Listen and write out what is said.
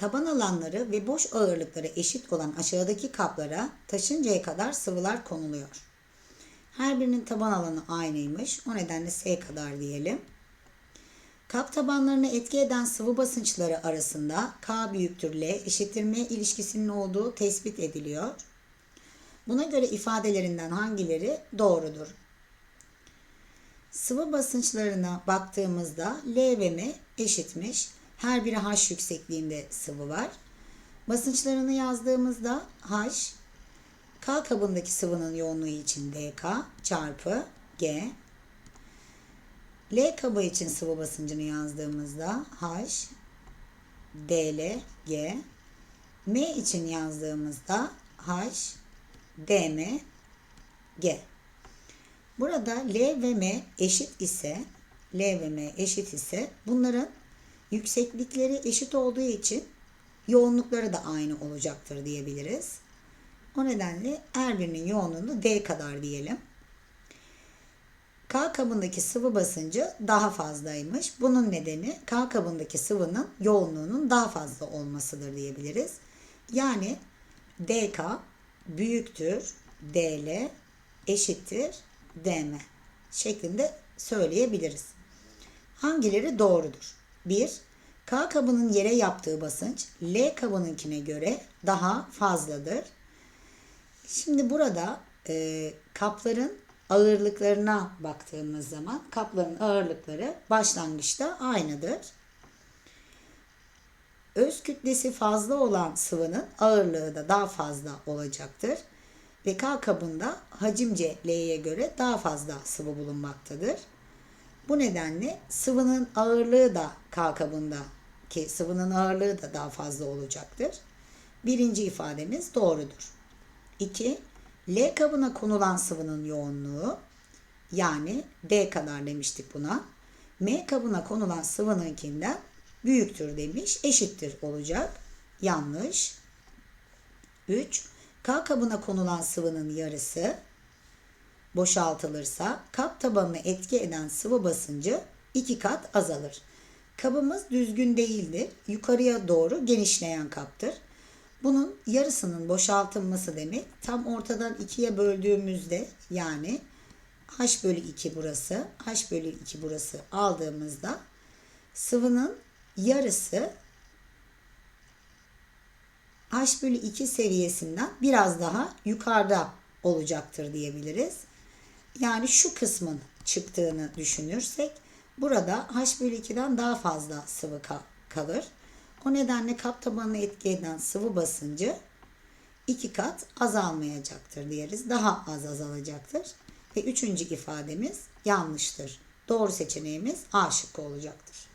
Taban alanları ve boş ağırlıkları eşit olan aşağıdaki kaplara taşıncaya kadar sıvılar konuluyor. Her birinin taban alanı aynıymış. O nedenle S kadar diyelim. Kap tabanlarına etki eden sıvı basınçları arasında K büyüktür L eşittir M ilişkisinin olduğu tespit ediliyor. Buna göre ifadelerinden hangileri doğrudur? Sıvı basınçlarına baktığımızda L ve M eşitmiş. Her biri H yüksekliğinde sıvı var. Basınçlarını yazdığımızda H, K kabındaki sıvının yoğunluğu için DK çarpı G. L kabı için sıvı basıncını yazdığımızda H, DL, G. M için yazdığımızda H, DM, G. Burada L ve M eşit ise L ve M eşit ise bunların yükseklikleri eşit olduğu için yoğunlukları da aynı olacaktır diyebiliriz. O nedenle her birinin yoğunluğunu D kadar diyelim. K kabındaki sıvı basıncı daha fazlaymış. Bunun nedeni K kabındaki sıvının yoğunluğunun daha fazla olmasıdır diyebiliriz. Yani DK büyüktür DL eşittir DM şeklinde söyleyebiliriz. Hangileri doğrudur? 1. K kabının yere yaptığı basınç L kabınınkine göre daha fazladır. Şimdi burada e, kapların ağırlıklarına baktığımız zaman kapların ağırlıkları başlangıçta aynıdır. Öz kütlesi fazla olan sıvının ağırlığı da daha fazla olacaktır. Ve K kabında hacimce L'ye göre daha fazla sıvı bulunmaktadır. Bu nedenle sıvının ağırlığı da K kabında ki sıvının ağırlığı da daha fazla olacaktır. Birinci ifademiz doğrudur. 2. L kabına konulan sıvının yoğunluğu yani D kadar demiştik buna. M kabına konulan sıvınınkinden büyüktür demiş. Eşittir olacak. Yanlış. 3. K kabına konulan sıvının yarısı boşaltılırsa kap tabanına etki eden sıvı basıncı iki kat azalır. Kabımız düzgün değildir. Yukarıya doğru genişleyen kaptır. Bunun yarısının boşaltılması demek tam ortadan ikiye böldüğümüzde yani h bölü 2 burası, h bölü 2 burası aldığımızda sıvının yarısı h bölü 2 seviyesinden biraz daha yukarıda olacaktır diyebiliriz. Yani şu kısmın çıktığını düşünürsek burada h bölü 2'den daha fazla sıvı kalır. O nedenle kap tabanına etki eden sıvı basıncı iki kat azalmayacaktır diyeriz. Daha az azalacaktır. Ve üçüncü ifademiz yanlıştır. Doğru seçeneğimiz A şıkkı olacaktır.